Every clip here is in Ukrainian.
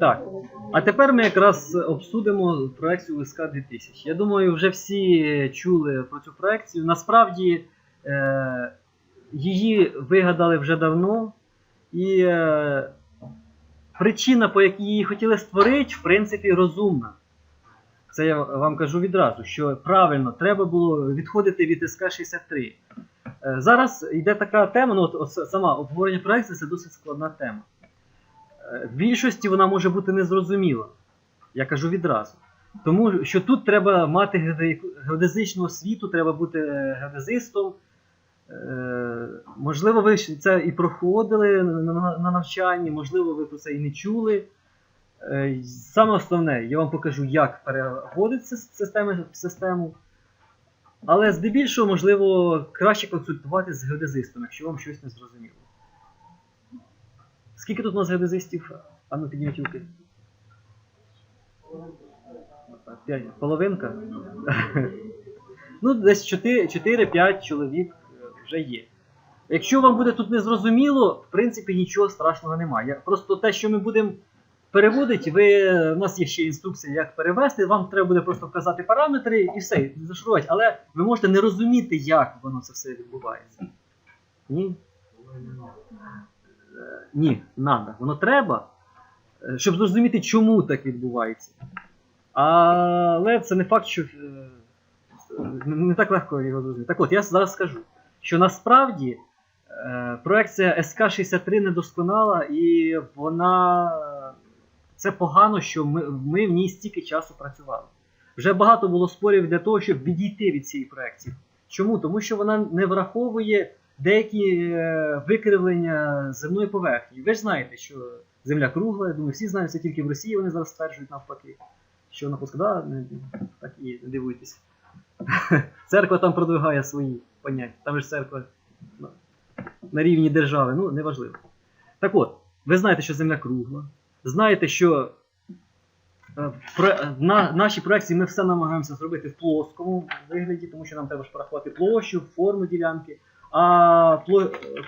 Так. А тепер ми якраз обсудимо проекцію УСК 2000. Я думаю, вже всі чули про цю проекцію. Насправді е, її вигадали вже давно, і е, причина, по якій її хотіли створити, в принципі, розумна. Це я вам кажу відразу, що правильно треба було відходити від СК-63. Е, Зараз йде така тема, ну от сама обговорення проекції це досить складна тема. В більшості вона може бути незрозуміла. Я кажу відразу. Тому що тут треба мати геодезичну освіту, треба бути е, геодезистом. Е, Можливо, ви це і проходили на, на, на навчанні, можливо, ви про це і не чули. Е, Саме основне, я вам покажу, як переводити сис- системи, систему. Але здебільшого, можливо, краще консультувати з геодезистом, якщо вам щось не зрозуміло. Скільки тут у нас геодезистів? А ну підніміть руки. Половинка? ну, десь 4-5 чоловік вже є. Якщо вам буде тут незрозуміло, в принципі нічого страшного немає. Просто те, що ми будемо переводити, ви, у нас є ще інструкція, як перевести, вам треба буде просто вказати параметри і все, і зашифрувати. Але ви можете не розуміти, як воно це все відбувається. Ні? Е, Ні, надо. Воно треба, е, щоб зрозуміти, чому так відбувається. Але це не факт, що е, не так легко його зрозуміти. Так от, я зараз скажу, що насправді проекція СК-63 недосконала, і вона. Це погано, що ми, ми в ній стільки часу працювали. Вже багато було спорів для того, щоб відійти від цієї проекції. Чому? Тому що вона не враховує деякі е, викривлення земної поверхні. Ви ж знаєте, що Земля кругла, я думаю, всі знають, це тільки в Росії вони зараз стверджують навпаки. Що вона плоска, да, не, так і не дивуйтесь. Церква там продвигає свої поняття. Там ж церква на рівні держави, ну неважливо. Так от, ви знаєте, що Земля кругла. Знаєте, що е, на нашій проекції ми все намагаємося зробити в плоскому вигляді, тому що нам треба ж порахувати площу, форму ділянки. А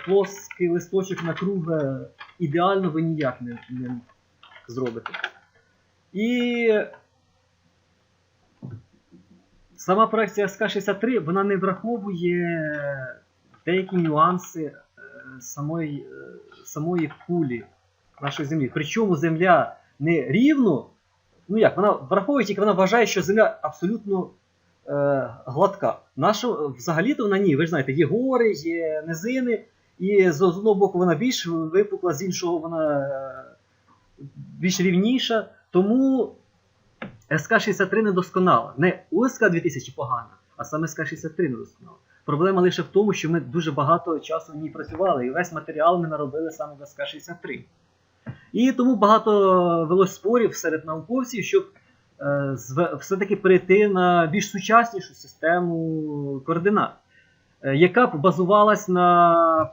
плоский листочок на кругле ідеально ви ніяк не, не зробите. І сама проекція СК-63 вона не враховує деякі нюанси е, самої, е, самої кулі нашої землі. Причому земля не рівно, ну як, вона враховує тільки вона вважає, що земля абсолютно гладка. Наша, взагалі-то вона ні. Ви ж знаєте, є гори, є низини, і з одного боку вона більш випукла, з іншого вона е, більш рівніша. Тому СК-63 недосконала. Не УСК 2000 погана, а саме СК-63 недосконала. Проблема лише в тому, що ми дуже багато часу в ній працювали, і весь матеріал ми наробили саме в СК-63. І тому багато велось спорів серед науковців, щоб е, все-таки перейти на більш сучаснішу систему координат, е, яка б базувалась на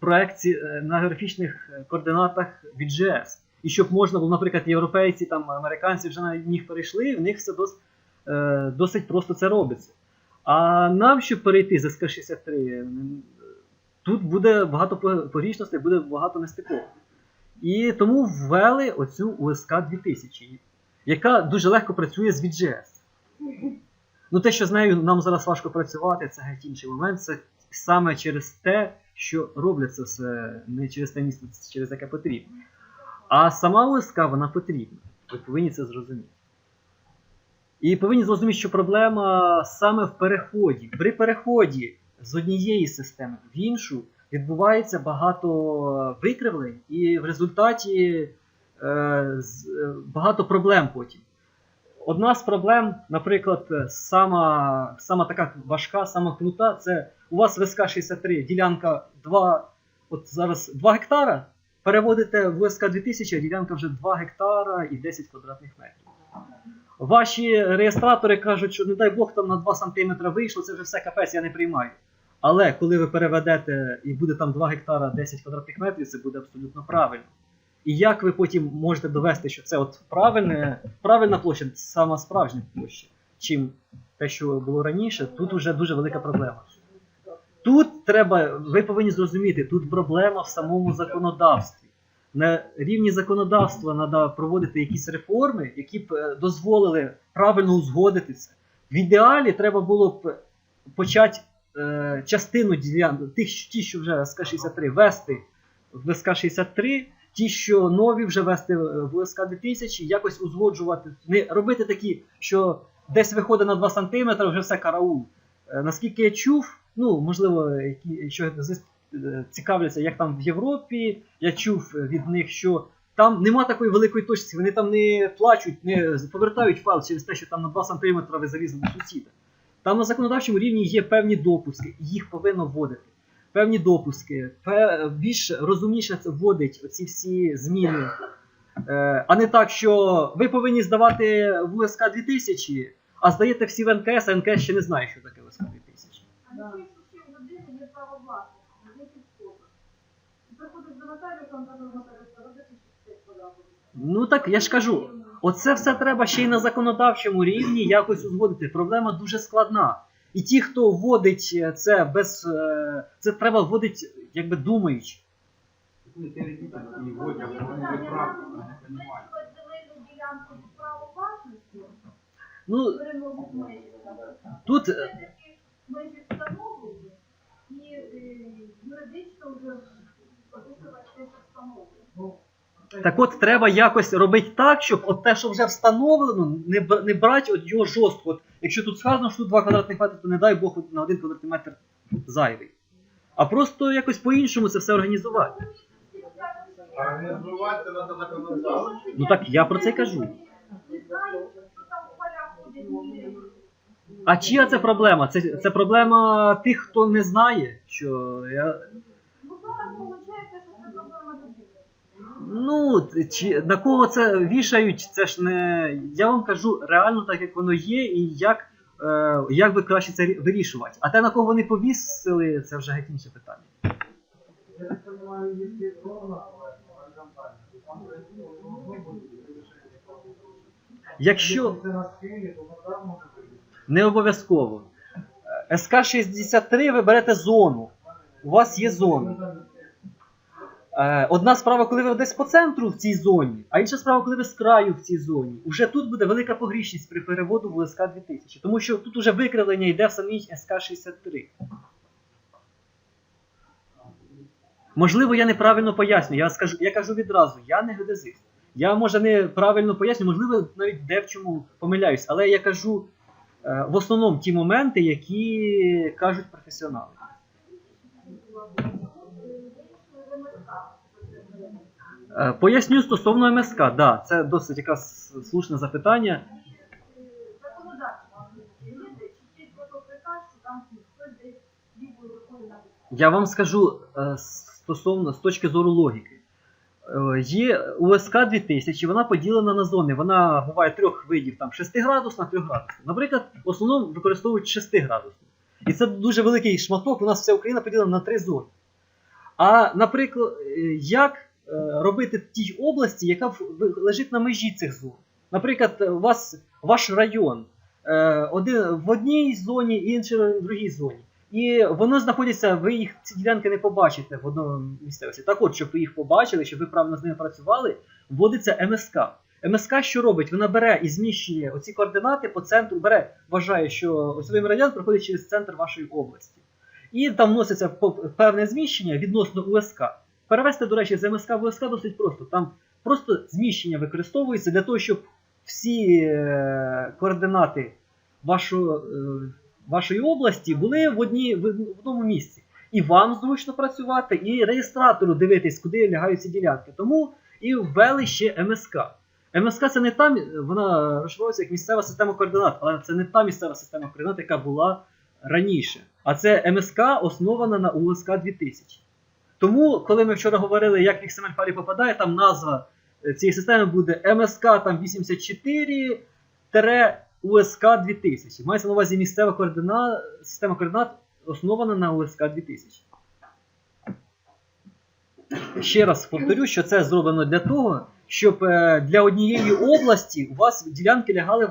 проекції, е, на географічних е, координатах від GS. І щоб можна було, наприклад, європейці, там, американці вже на них перейшли, в них все дос, е, досить просто це робиться. А нам, щоб перейти з СК-63, тут буде багато по- погрішностей, буде багато нестиковок. І тому ввели оцю УСК 2000, яка дуже легко працює з VGS. Ну, те, що з нею нам зараз важко працювати, це геть інший момент. Це саме через те, що роблять це все не через те місце, через яке потрібно. А сама УСК вона потрібна. Ви повинні це зрозуміти. І повинні зрозуміти, що проблема саме в переході. При переході з однієї системи в іншу відбувається багато викривлень, і в результаті багато проблем потім. Одна з проблем, наприклад, сама, сама така важка, сама крута, це у вас в СК-63 ділянка 2, от зараз 2 гектара, переводите в СК 2000, а ділянка вже 2 гектара і 10 квадратних метрів. Ваші реєстратори кажуть, що не дай Бог там на 2 см вийшло, це вже все капець, я не приймаю. Але коли ви переведете і буде там 2 гектара 10 квадратних метрів, це буде абсолютно правильно. І як ви потім можете довести, що це от правильне, правильна площа, сама справжня площа, чим те, що було раніше, тут вже дуже велика проблема. Тут треба, ви повинні зрозуміти, тут проблема в самому законодавстві. на рівні законодавства треба проводити якісь реформи, які б е, дозволили правильно узгодити це. В ідеалі треба було б почати е, частину ділянок, тих, ті, що вже СК-63, вести в СК-63, ті, що нові вже вести в СК 2000, якось узгоджувати, не робити такі, що десь виходить на 2 см, вже все караул. Е, Наскільки я чув, ну можливо, якщо е, цікавляться, як там в Європі, я чув від них, що там нема такої великої точці, вони там не плачуть, не повертають файл через те, що там на 2 см ви залізли до сусіда. Там на законодавчому рівні є певні допуски, і їх повинно вводити. Певні допуски, більш розумніше вводить оці всі зміни. Е, а не так, що ви повинні здавати в УСК 2000, а здаєте всі в НКС, а НКС ще не знає, що таке УСК 2000. А на цій людини є право власності, на. Приходиш до нотаріуса, там робити 60. Ну так я ж кажу, оце все треба ще й на законодавчому рівні якось узгодити. Проблема дуже складна. І ті, хто вводить е, це без. е, Це треба вводити, якби думаючи. Ну, тут межі встановлені, і юридично вже описувати встановлено. Так от треба якось робити так, щоб от те, що вже встановлено, не, не брати от його жорстко. От, якщо тут сказано, що тут 2 квадратних метри, то не дай Бог на 1 квадратний метр зайвий. А просто якось по-іншому це все організувати. Організувати треба законодавство. Ну так я про це й кажу. А чия це проблема? Це, це проблема тих, хто не знає, що я. Ну зараз виходить, що це проблема дитини. Ну, чи, на кого це вішають, це ж не. Я вам кажу реально так, як воно є, і як, е, як би краще це вирішувати. А те, на кого вони повісили, це вже геть інше питання. Я так должно быть Якщо не обов'язково. Е, СК-63 ви берете зону. У вас є зона. Е, Одна справа, коли ви десь по центру в цій зоні, а інша справа, коли ви з краю в цій зоні. Уже тут буде велика погрішність при переводу в СК 2000, тому що тут уже викривлення йде в самій СК 63. Можливо, я неправильно поясню. Я скажу, я кажу відразу, я не геодезист. Я може неправильно поясню, можливо, навіть де в чому помиляюсь, але я кажу е, в основному ті моменти, які кажуть професіонали. Е, Поясню стосовно МСК, да, це досить якраз слушне запитання. Я вам скажу е, стосовно з точки зору логіки. Е, Є УСК 2000, вона поділена на зони. Вона буває трьох видів, там 6 градусна, 3 градусна. Наприклад, в основному використовують 6 градусну. І це дуже великий шматок. У нас вся Україна поділена на три зони. А, наприклад, е, як е, робити в тій області, яка лежить на межі цих зон? Наприклад, у вас ваш район е, один в одній зоні, інший в другій зоні. І воно знаходиться, ви їх ці ділянки не побачите в одному місцевості. Так от, щоб ви їх побачили, щоб ви правильно з ними працювали, вводиться МСК. МСК що робить? Вона бере і зміщує оці координати по центру, бере, вважає, що осьовий меридіан проходить через центр вашої області. І там вноситься певне зміщення відносно УСК. Перевести, до речі, з МСК в УСК досить просто. Там просто зміщення використовується для того, щоб всі е, координати вашого, е, вашої області були в, одній, в одному місці. І вам зручно працювати, і реєстратору дивитись, куди лягають ці ділянки. Тому і ввели ще МСК. МСК це не та, вона розшифровується як місцева система координат, але це не та місцева система координат, яка була раніше. А це МСК основана на УСК 2000. Тому, коли ми вчора говорили, як в XML файлі попадає, там назва е, цієї системи буде МСК там 84 УСК 2000. Мається на увазі місцева координат, система координат основана на УСК 2000. Ще раз повторю, що це зроблено для того, щоб е, для однієї області у вас ділянки лягали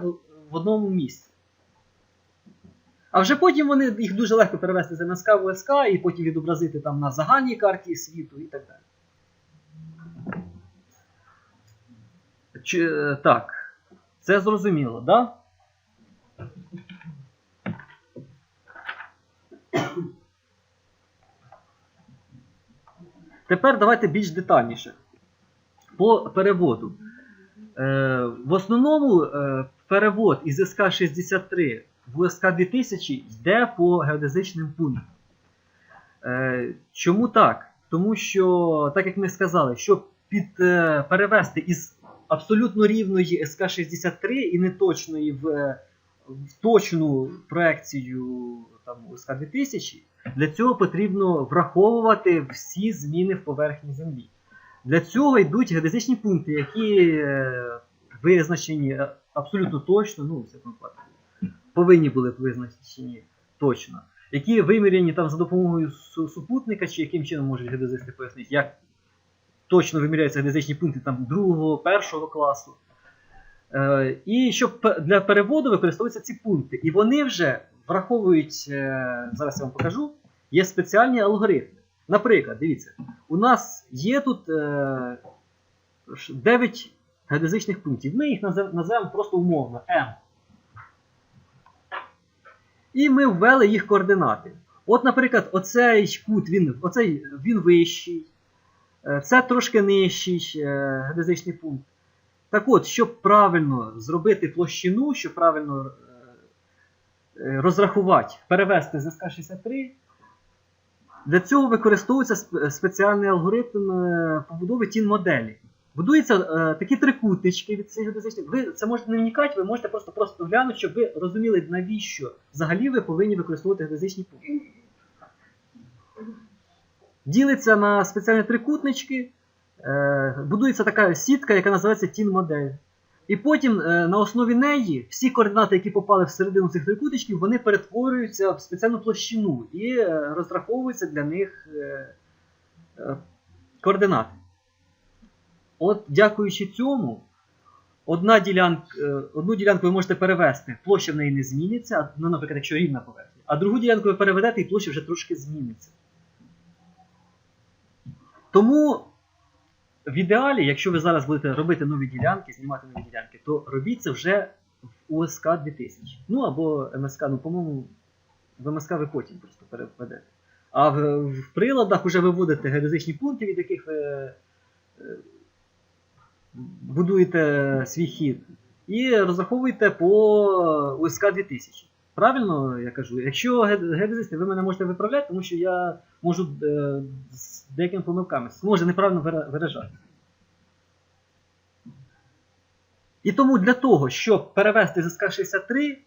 в одному місці. А вже потім вони їх дуже легко перевести з МСК в УСК і потім відобразити там на загальній карті світу і так далі. Чи, е, так, це зрозуміло, да? Тепер давайте більш детальніше. По переводу. Е, в основному е, перевод із СК-63 в СК-2000 йде по геодезичним пунктам. Е, чому так? Тому що, так як ми сказали, щоб під, е, перевести із абсолютно рівної СК-63 і неточної в, в точну проекцію там, СК-2000, для цього потрібно враховувати всі зміни в поверхні Землі. Для цього йдуть геодезичні пункти, які е, визначені абсолютно точно, ну, в цьому випадку, повинні були б визначені точно, які виміряні там за допомогою супутника, чи яким чином можуть геодезисти пояснити, як точно виміряються геодезичні пункти там другого, першого класу. Е, і щоб для переводу використовуються ці пункти. І вони вже враховують, е, зараз я вам покажу, є спеціальні алгоритми. Наприклад, дивіться, у нас є тут е, 9 геодезичних пунктів. Ми їх назив- називаємо просто умовно M. І ми ввели їх координати. От, наприклад, оцей кут він, оцей, він вищий, е, це трошки нижчий е, геодезичний пункт. Так от, щоб правильно зробити площину, щоб правильно е, розрахувати, перевести з СК-63, для цього використовується спеціальний алгоритм побудови тін-моделі. Будуються е, такі трикутнички від цих геодезичних. Ви це можете не вникати, ви можете просто просто глянути, щоб ви розуміли, навіщо взагалі ви повинні використовувати геодезичні пункти. Ділиться на спеціальні трикутнички, е, будується така сітка, яка називається тін-модель. І потім е, на основі неї всі координати, які попали всередину цих трикутичків, вони перетворюються в спеціальну площину і е, розраховуються для них е, е, координати. От, дякуючи цьому, одна ділянка, е, одну ділянку ви можете перевести, площа в неї не зміниться, ну, наприклад, якщо рівна поверхня, а другу ділянку ви переведете і площа вже трошки зміниться. Тому в ідеалі, якщо ви зараз будете робити нові ділянки, знімати нові ділянки, то робіть це вже в УСК 2000. Ну або МСК, ну, по-моєму, в МСК ви потім просто переведете. А в, в приладах вже виводите геодезичні пункти, від яких ви е, будуєте свій хід, і розраховуєте по УСК 2000. Правильно я кажу? Якщо ге- ви мене можете виправляти, тому що я можу е, з деякими помилками, може неправильно вира- виражати. І тому для того, щоб перевести з СК-63,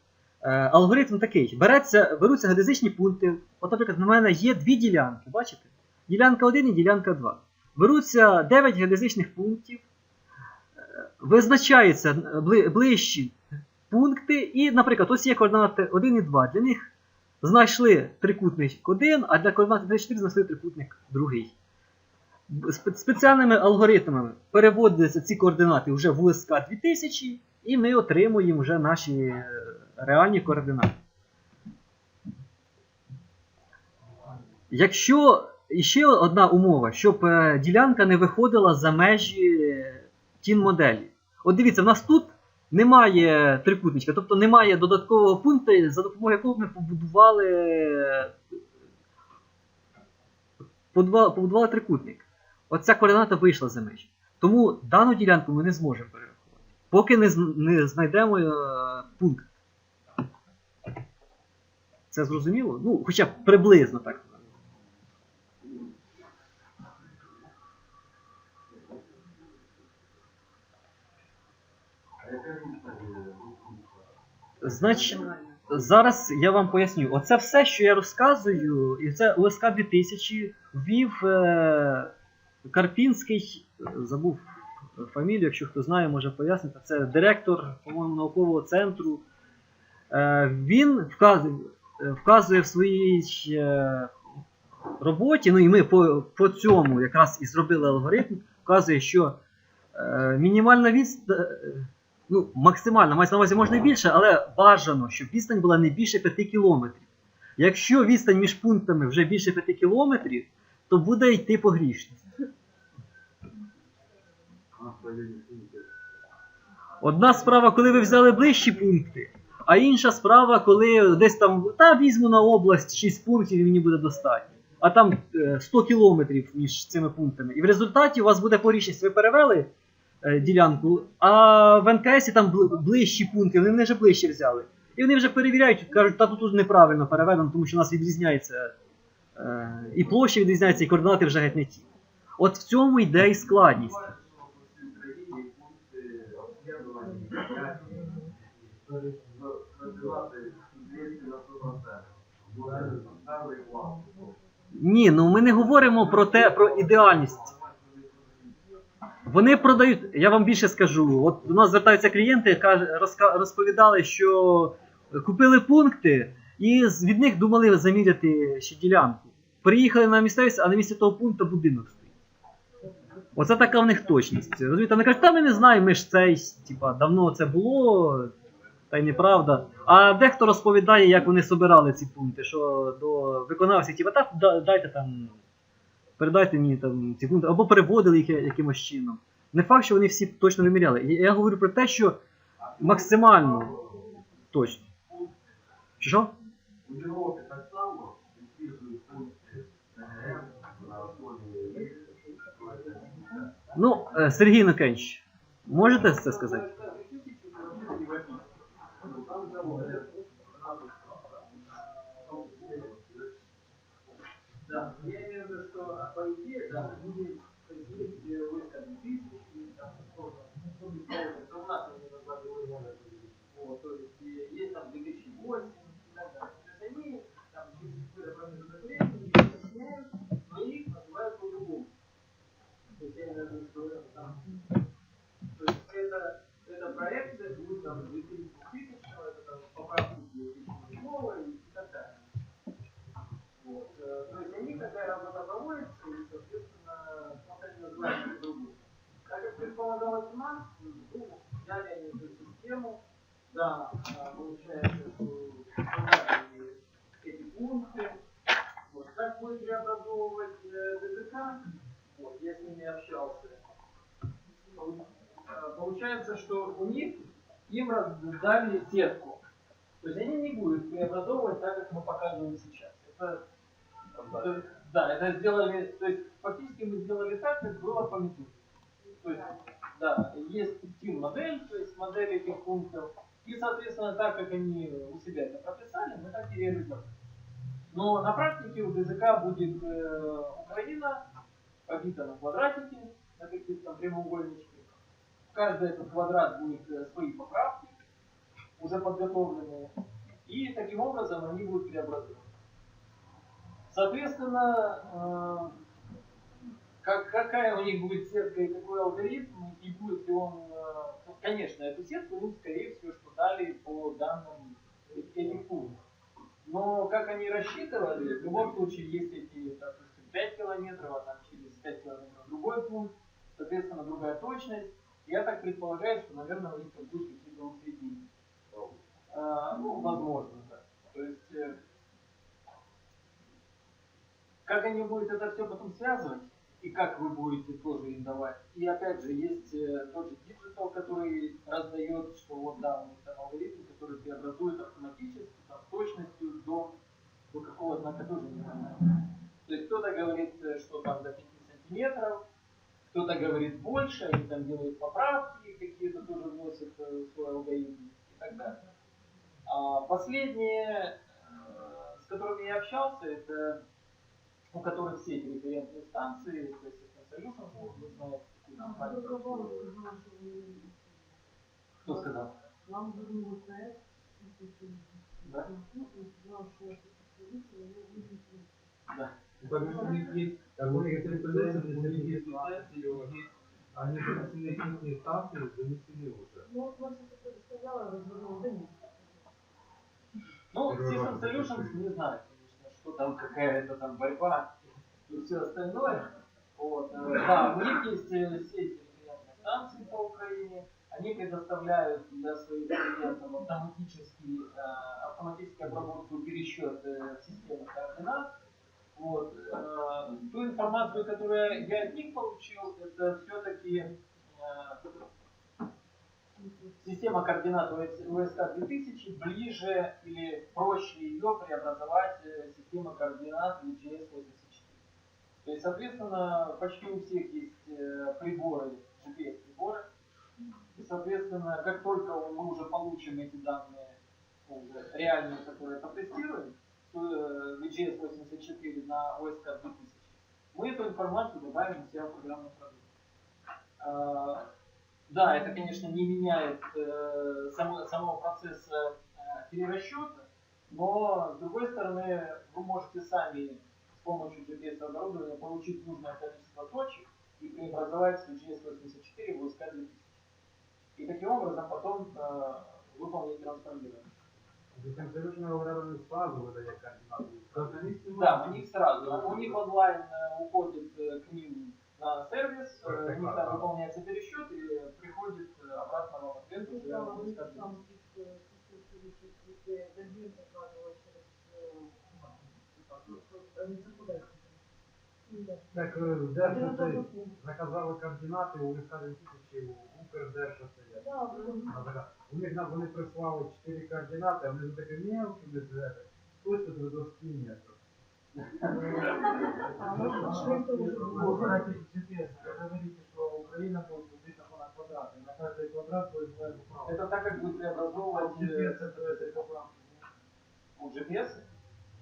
е, алгоритм такий: береться, беруться геодезичні пункти. От, наприклад, на мене є дві ділянки, бачите? Ділянка 1 і ділянка 2. Беруться 9 геодезичних пунктів, визначаються ближчі пункти, і, наприклад, ось є координати 1 і 2. Для них знайшли трикутник 1, а для координати 4 знайшли трикутник 2. Спеціальними алгоритмами переводяться ці координати вже в УСК 2000, і ми отримуємо вже наші е, реальні координати. Якщо і ще одна умова, щоб е, ділянка не виходила за межі тін моделі. От дивіться, в нас тут немає трикутничка, тобто немає додаткового пункту, за допомогою якого ми побудували, побудували, побудували трикутник. Оця координата вийшла за межі. Тому дану ділянку ми не зможемо перерахувати, поки не, не знайдемо е, пункт. Це зрозуміло? Ну, хоча б приблизно так. Значить, зараз я вам поясню. Оце все, що я розказую, і це ОСК 2000 ввів е, Карпінський, забув фамілію, якщо хто знає, може пояснити. Це директор, по-моєму, наукового центру. Е, він вказує, вказує в своїй е, роботі, ну і ми по, по цьому якраз і зробили алгоритм, вказує, що е, мінімальна відстань. Ну, максимально, мається на увазі можна і більше, але бажано, щоб відстань була не більше 5 кілометрів. Якщо відстань між пунктами вже більше 5 кілометрів, то буде йти погрішність. Одна справа, коли ви взяли ближчі пункти, а інша справа, коли десь там, та візьму на область 6 пунктів і мені буде достатньо. А там е, 100 кілометрів між цими пунктами. І в результаті у вас буде порічність. Ви перевели е, ділянку, а в НКСі там ближчі пункти, вони вже ближче взяли. І вони вже перевіряють, кажуть, та тут тут неправильно переведено, тому що у нас відрізняється е, і площа відрізняється, і координати вже геть не ті. От в цьому йде і складність. Ні, ну ми не говоримо про те, про ідеальність. Вони продають, я вам більше скажу. От до нас звертаються клієнти, розповідали, що купили пункти і від них думали заміряти ще ділянку. Приїхали на місцевість, а на місці того пункту будинок стоїть. Оце така в них точність. Розумієте, вони кажуть, та ми не знаємо, ми ж цей, типа, давно це було, та й неправда. А дехто розповідає, як вони собирали ці пункти, що до виконавців, типа, та да- дайте там, передайте мені там пункти, або переводили їх якимось чином. Не факт, що вони всі точно виміряли. Я, говорю про те, що максимально точно. Що? Ну, е, Сергій Накенч, можете це сказати? Да, verdad. Получается, что у них, им дали сетку, то есть они не будут преобразовывать так, как мы показываем сейчас. Это Да, это сделали, то есть фактически мы сделали так, как было по. То есть, да, есть тим модель, то есть модель этих пунктов, и, соответственно, так как они у себя это прописали, мы так и реализовали. Но на практике у ДЗК будет э, Украина побита на квадратике, на каких-то там прямоугольничке. Каждый этот квадрат будет э, свои поправки, уже подготовленные. И таким образом они будут преобразованы. Соответственно, э, как, какая у них будет сетка и какой алгоритм, и будет ли он... э, ну, конечно, эту сетку, ну, скорее всего, что дали по данным этих пунктов. Но как они рассчитывали, в любом случае, если эти, допустим, 5 километров, а там через 5 километров другой пункт, соответственно, другая точность, я так предполагаю, что, наверное, у них там будут какие-то усреднения. А, ну, возможно, да. То есть, э, как они будут это все потом связывать, и как вы будете тоже им давать. И опять же, есть э, тот же диджитал, который раздает, что вот да, у них там алгоритм, который преобразует автоматически, там, с точностью до, до какого знака тоже не знаю. То есть кто-то говорит, э, что там до 5 сантиметров, кто-то говорит больше, они там делают поправки, какие-то тоже вносят э, свой алгоритм и так далее. А последние, э, с которыми я общался, это у которых все референтные станции, то есть это Solutions, вот вы знаете, що вони Кто сказал? нам звернули проект. Да? Ну. Да. Упомянутый кейс, который репрезентуется на среде станции, его есть, а не среди станции занесены уже. Ну, вот, может, ты сказала, развернула, да нет. Ну, Season Solutions не знаю, конечно, что там, какая это там борьба и все остальное. Вот. Э, да, у них есть э, сеть референтных станций по Украине. Они предоставляют для своих клиентов автоматический, э, автоматическую обработку пересчет системы координат вот. Э, ту информацию, которую я от них получил, это все-таки э, система координат УСК-2000 ближе или проще ее преобразовать э, система координат VGS-84. То есть, соответственно, почти у всех есть э, приборы, GPS-приборы. И, соответственно, как только мы уже получим эти данные, реальные, которые потестируем, VGS-84 на OSK 2000, мы эту информацию добавим в себя в программный продукт. А, да, это, конечно, не меняет э, самого процесса э, перерасчета, но, с другой стороны, вы можете сами с помощью GPS-оборудования получить нужное количество точек и преобразовать GS-84 в USK-2000. И таким образом потом э, выполнить трансформирование. Децентрализованная говорили, сразу выдає координати. Да, у них сразу. У них онлайн э, уходит э, к ним на сервис, э, у них там выполняется пересчет и приходит э, обратно вам ответ уже в УСК 2000. Так, Держсоцей заказали координаты, у Віталія Тисячі, у Укрдержсоцей. У них нам а, вони прислали 4 координаты, а вони такі, ні, не звели. Хтось тут видовські метр. Говорите, что Украина будет жить на квадрат, на каждый квадрат будет своя. Это так, как будет преобразовывать GPS, это, это, это, GPS?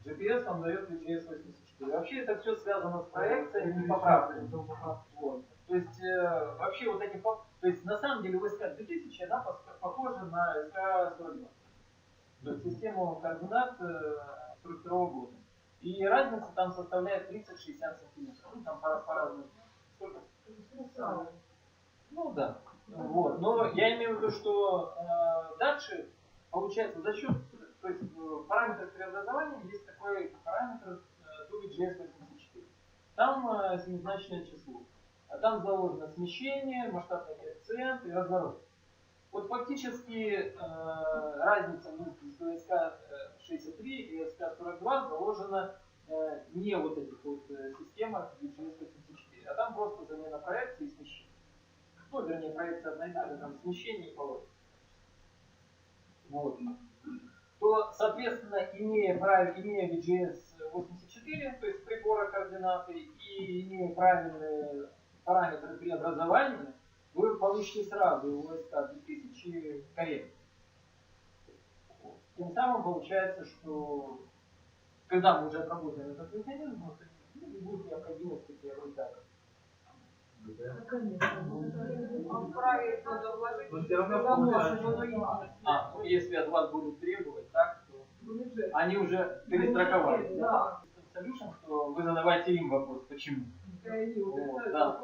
GPS вам дает GPS 80. И вообще это все связано с проекцией и поправкой. То есть э, вообще вот эти то есть на самом деле ВСК 2000 она похожа на СК 42. То есть систему координат э, 42 года. И разница там составляет 30-60 сантиметров. Ну, там по-разному. По Сколько? Ну да. Вот. Но я имею в виду, что э, дальше получается за счет, то есть э, параметр преобразования есть такой параметр, э, DuVGS 84. Там э, семизначное число. А там заложено смещение, масштабный коэффициент и разворот. Вот фактически э, разница между СК 63 и СК 42 заложена э, не вот этих вот э, системах VGS 84, а там просто замена проекции и смещения. Ну, вернее, проекция одна и та же, там смещение и поворот. Вот. То, соответственно, имея, прав- имея VGS 84, то есть прибора координаты, и имея правильные параметры преобразования, вы получите сразу у ОСК 2000 корректно. Вот. Тем самым получается, что когда мы уже отработаем этот механизм, ну, не будет необходимости приобретать. Он вправе надо вложить. Но все равно. А, ну если от вас будут требовать так, то. они уже перестраковали. Да. Solution, что вы задавайте им вопрос, почему. Э, Вот, это да.